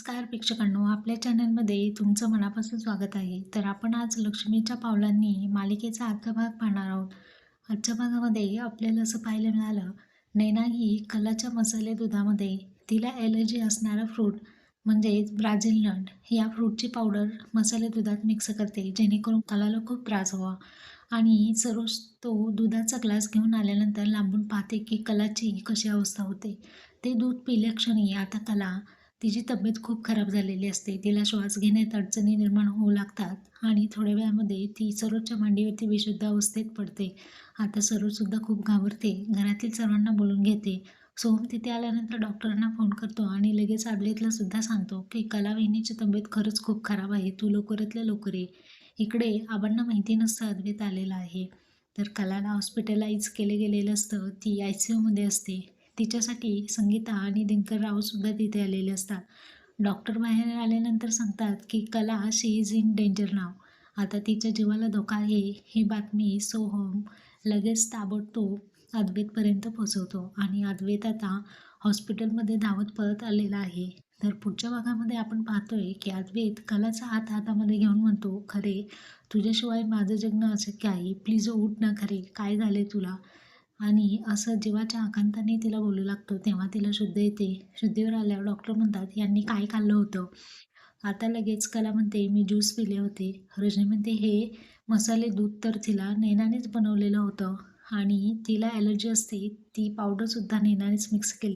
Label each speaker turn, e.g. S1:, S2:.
S1: नमस्कार प्रेक्षकांनो आपल्या चॅनलमध्ये तुमचं मनापासून स्वागत आहे. तर आपण आज लक्ष्मीच्या पावलांनी मालिकेचा आजचा भाग पाहणार आहोत. आजच्या भागामध्ये आपल्याला असं पाहायला मिळालं नैना ही कलाच्या मसाले दुधामध्ये तिला ॲलर्जी असणारा फ्रूट म्हणजेच ब्राझील नट या फ्रूटची पावडर मसाले दुधात मिक्स करते जेणेकरून कलाला खूप त्रास व्हावा. आणि सरोज तो दुधाचा ग्लास घेऊन आल्यानंतर लांबून पाहते की कलाची कशी अवस्था होते. ते दूध पिल्याक्षणी आता कला तिची तब्येत खूप खराब झालेली असते. तिला श्वास घेण्यात अडचणी निर्माण होऊ लागतात आणि थोड्या वेळामध्ये ती सरोजच्या मांडीवरती विशुद्ध अवस्थेत पडते. आता सरोजसुद्धा खूप घाबरते. घरातील सर्वांना बोलून घेते. सोहम तिथे आल्यानंतर डॉक्टरांना फोन करतो आणि लगेच आबलेतला सुद्धा सांगतो की कला वहिनीची तब्येत खरंच खूप खराब आहे. तू लवकरातल्या लवकर ये. इकडे आबांना माहिती नसतं अद्वैत आलेला आहे. तर कलाला हॉस्पिटलाइज केले गेलेलं असतं. ती आय सी यूमध्ये असते. तिच्यासाठी संगीता आणि दिनकर रावसुद्धा तिथे आलेले असतात. डॉक्टर बाहेर आल्यानंतर सांगतात की Kala she is in danger नाव. आता तिच्या जीवाला धोका आहे. ही बातमी सोहम लगेच ताबडतोब अद्वैतपर्यंत पोहोचवतो आणि अद्वैत आता हॉस्पिटलमध्ये धावत पळत आलेला आहे. तर पुढच्या भागामध्ये आपण पाहतोय की अद्वैत कलाचा हात हातामध्ये घेऊन म्हणतो खरे तुझ्याशिवाय माझं जगणं अशक्य आहे. प्लीज उठ ना खरे. काय झाले तुला? आणि असं जीवाच्या आकांताने तिला बोलू लागतो. तेव्हा तिला शुद्ध येते. शुद्धीवर आल्यावर डॉक्टर म्हणतात यांनी काय खाल्लं होतं? आता लगेच कला म्हणते मी ज्यूस पिले होते. रजनी म्हणते हे मसाले दूध तर तिला नेनानेच बनवलेलं होतं आणि तिला ॲलर्जी असते ती पावडरसुद्धा नेनानेच मिक्स केली.